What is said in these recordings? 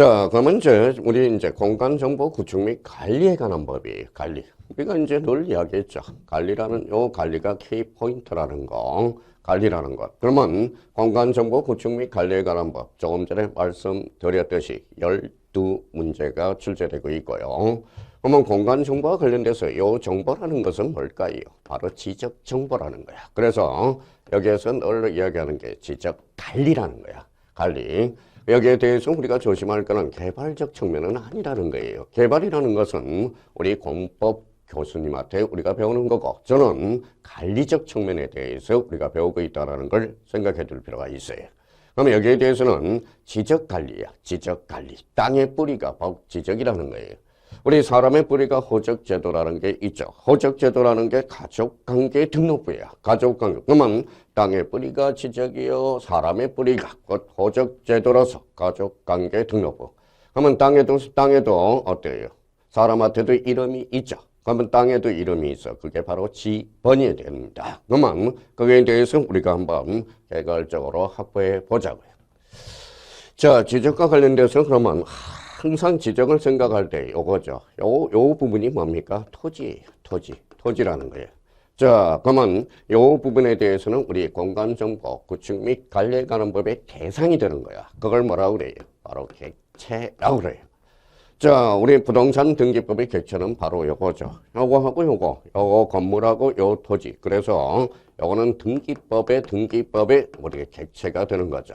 자, 그러면 이제 우리 이제 공간 정보 구축 및 관리에 관한 법이 관리. 우리가 이제 늘 이야기했죠. 관리라는 요 관리가 키 포인트라는 거. 관리라는 것. 그러면 공간 정보 구축 및 관리에 관한 법. 조금 전에 말씀드렸듯이 12문제가 출제되고 있고요. 그러면 공간 정보와 관련돼서 요 정보라는 것은 뭘까요? 바로 지적 정보라는 거야. 그래서 여기에서 늘 이야기하는 게 지적 관리라는 거야. 관리. 여기에 대해서 우리가 조심할 거는 개발적 측면은 아니라는 거예요. 개발이라는 것은 우리 공법 교수님한테 우리가 배우는 거고 저는 관리적 측면에 대해서 우리가 배우고 있다는 걸 생각해 둘 필요가 있어요. 그러면 여기에 대해서는 지적 관리야. 지적 관리. 땅의 뿌리가 바로 지적이라는 거예요. 우리 사람의 뿌리가 호적 제도라는 게 있죠. 호적 제도라는 게 가족 관계 등록부야. 가족 관계. 그러면 땅의 뿌리가 지적이요. 사람의 뿌리가 곧 호적 제도로서 가족 관계 등록부. 그러면 땅에도 땅에도 어때요? 사람한테도 이름이 있죠. 그러면 땅에도 이름이 있어. 그게 바로 지번이 됩니다. 그러면 그거에 대해서 우리가 한번 개괄적으로 확보해 보자고요. 자, 지적과 관련돼서 그러면 항상 지적을 생각할 때 요거죠. 요, 요 부분이 뭡니까? 토지예요. 토지. 토지라는 거예요. 자, 그러면 요 부분에 대해서는 우리 공간정보 구축 및 관리에 관한 법의 대상이 되는 거야. 그걸 뭐라고 그래요? 바로 객체라고 그래요. 자, 우리 부동산 등기법의 객체는 바로 요거죠. 요거하고 요거, 요거 건물하고 요 토지. 그래서 요거는 등기법의 등기법의 우리 객체가 되는 거죠.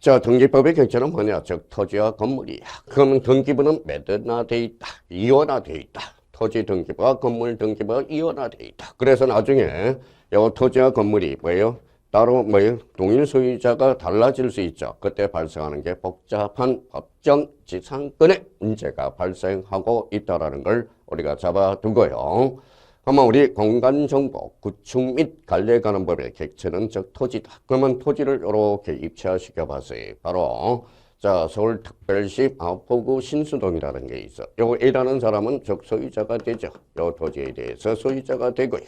자, 등기법의 객체는 뭐냐? 즉, 토지와 건물이야. 그러면 등기부는 매듭화돼 있다. 이원화돼 있다. 토지 등기부와 건물 등기부가 이원화돼 있다. 그래서 나중에 요 토지와 건물이 뭐예요? 따로 뭐예요? 동일 소유자가 달라질 수 있죠. 그때 발생하는 게 복잡한 법정 지상권의 문제가 발생하고 있다라는 걸 우리가 잡아두고요. 그러면 우리 공간정보 구축 및 관리에 관한 법의 객체는 즉 토지다. 그러면 토지를 이렇게 입체화시켜 봤어요. 바로 자 서울특별시 마포구 신수동이라는 게 있어. 요 A라는 사람은 즉 소유자가 되죠. 요 토지에 대해서 소유자가 되고요.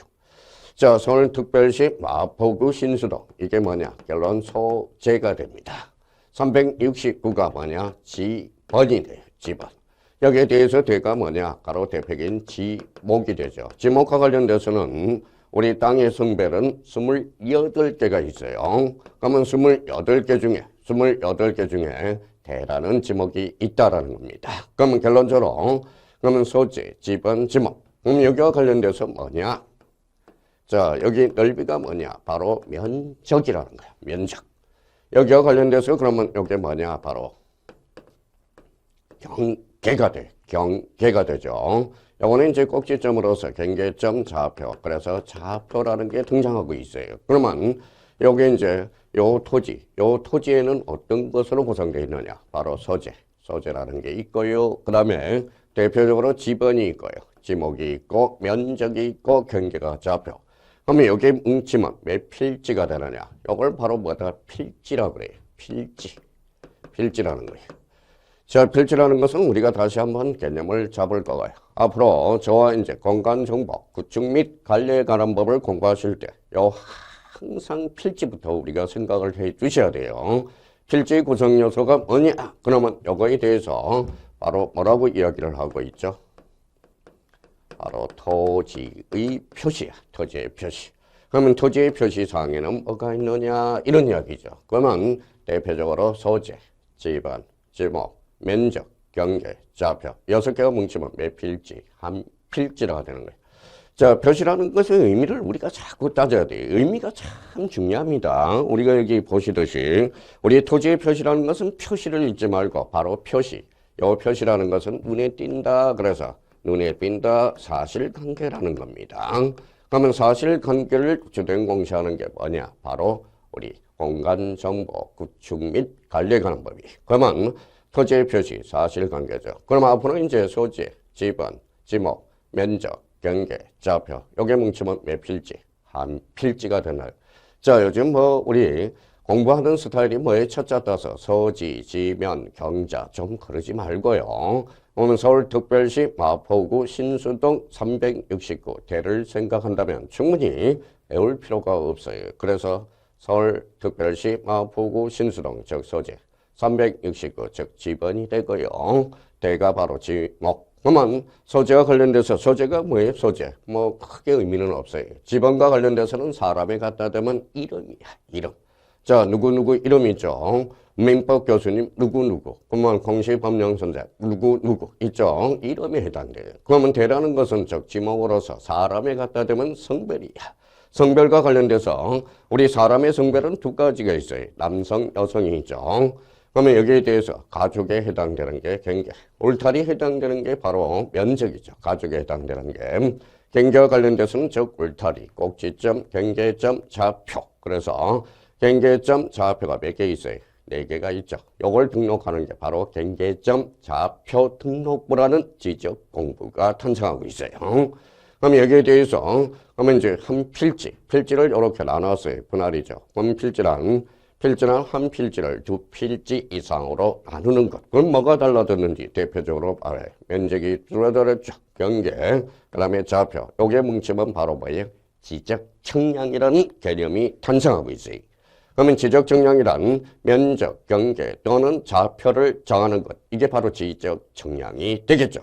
자, 서울특별시 마포구 신수동. 이게 뭐냐? 결론 소재가 됩니다. 369가 뭐냐? 지번이 돼요. 지번. 여기에 대해서 대가 뭐냐? 가로 대표인 지목이 되죠. 지목과 관련돼서는 우리 땅의 성별은 28개가 있어요. 그러면 28개 중에, 28개 중에 대라는 지목이 있다라는 겁니다. 그러면 결론적으로, 그러면 소재, 지번, 지목. 그럼 여기와 관련돼서 뭐냐? 자, 여기 넓이가 뭐냐? 바로 면적이라는 거야. 면적. 여기와 관련돼서 그러면 여기 뭐냐? 바로 경계가 돼. 경계가 되죠. 요거는 이제 꼭지점으로서 경계점 좌표. 그래서 좌표라는 게 등장하고 있어요. 그러면 여기 이제 요 토지, 요 토지에는 어떤 것으로 구성되어 있느냐? 바로 소재. 소재라는 게 있고요. 그 다음에 대표적으로 지번이 있고요. 지목이 있고 면적이 있고 경계가 좌표. 그러면 여기 뭉치면 왜 필지가 되느냐? 이걸 바로 뭐다? 필지라고 그래요. 필지. 필지라는 거예요. 자, 필지라는 것은 우리가 다시 한번 개념을 잡을 거예요. 앞으로 저와 이제 공간 정보, 구축 및 관리에 관한 법을 공부하실 때, 요 항상 필지부터 우리가 생각을 해 주셔야 돼요. 필지 구성 요소가 뭐냐? 그러면 요거에 대해서 바로 뭐라고 이야기를 하고 있죠? 바로 토지의 표시야. 토지의 표시. 그러면 토지의 표시사항에는 뭐가 있느냐? 이런 이야기죠. 그러면 대표적으로 소재, 지번, 지목, 면적, 경계, 좌표 여섯 개가 뭉치면 몇 필지? 한 필지라가 되는 거예요. 자, 표시라는 것의 의미를 우리가 자꾸 따져야 돼요. 의미가 참 중요합니다. 우리가 여기 보시듯이 우리 토지의 표시라는 것은 표시를 잊지 말고 바로 표시. 요 표시라는 것은 눈에 띈다. 그래서 눈에 띈다 사실관계라는 겁니다. 그러면 사실관계를 주된 공시하는 게 뭐냐? 바로 우리 공간정보 구축 및 관리에 관한 법이. 그러면 토지의 표시 사실관계죠. 그럼 앞으로 이제 소재, 지번, 지목, 면적, 경계, 좌표 요게 뭉치면 몇 필지? 한 필지가 되나요? 자 요즘 뭐 우리 공부하는 스타일이 뭐에 첫자 따서 서지, 지면, 경자 좀 그러지 말고요. 오늘 서울특별시 마포구 신수동 369 대를 생각한다면 충분히 외울 필요가 없어요. 그래서 서울특별시 마포구 신수동 즉 소재 369, 즉 지번이 되고요. 대가 바로 지목. 그러면 소재와 관련돼서 소재가 뭐예요? 소재. 뭐 크게 의미는 없어요. 지번과 관련돼서는 사람에 갖다 대면 이름이야. 이름. 자, 누구누구 이름이죠. 민법 교수님 누구누구. 그러면 공시법령 선생 누구누구 있죠. 이름에 해당돼요. 그러면 대라는 것은 즉 지목으로서 사람에 갖다 대면 성별이야. 성별과 관련돼서 우리 사람의 성별은 두 가지가 있어요. 남성, 여성이 있죠. 그러면 여기에 대해서 가족에 해당되는 게 경계. 울타리 해당되는 게 바로 면적이죠. 가족에 해당되는 게. 경계와 관련돼서는 즉 울타리, 꼭지점, 경계점, 좌표. 그래서 경계점, 좌표가 몇 개 있어요? 네 개가 있죠. 요걸 등록하는 게 바로 경계점, 좌표 등록부라는 지적 공부가 탄생하고 있어요. 그럼 여기에 대해서 그러면 이제 한 필지, 필지를 이렇게 나눴어요. 분할이죠. 그럼 필지란 필지는 한 필지를 두 필지 이상으로 나누는 것. 그럼 뭐가 달라졌는지 대표적으로 말해. 면적이 줄어들었죠. 경계, 그 다음에 좌표. 요게 뭉치면 바로 뭐예요? 지적 청량이라는 개념이 탄생하고 있어요. 그러면 지적 청량이란 면적, 경계 또는 좌표를 정하는 것. 이게 바로 지적 청량이 되겠죠.